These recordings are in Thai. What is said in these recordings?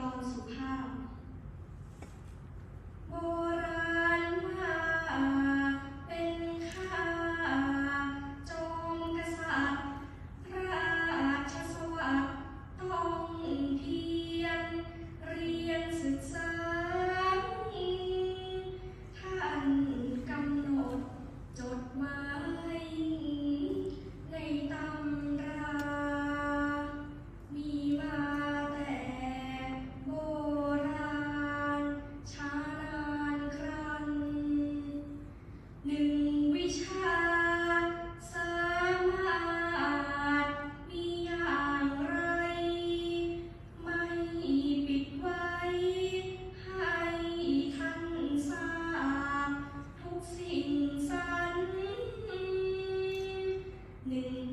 กรอนสุภาพโบ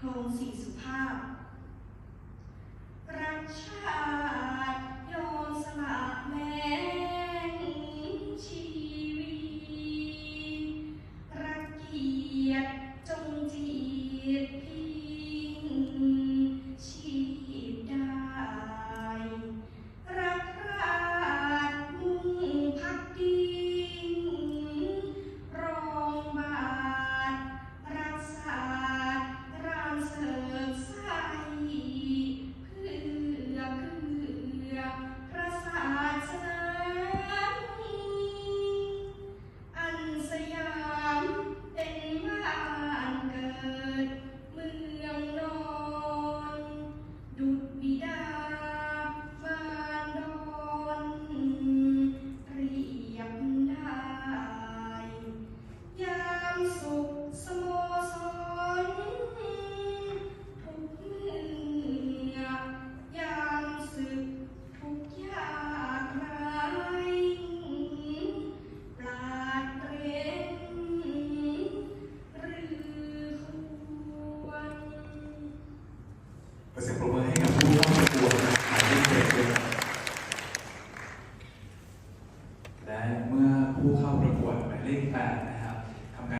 ครงสีสุภาพ Thank you.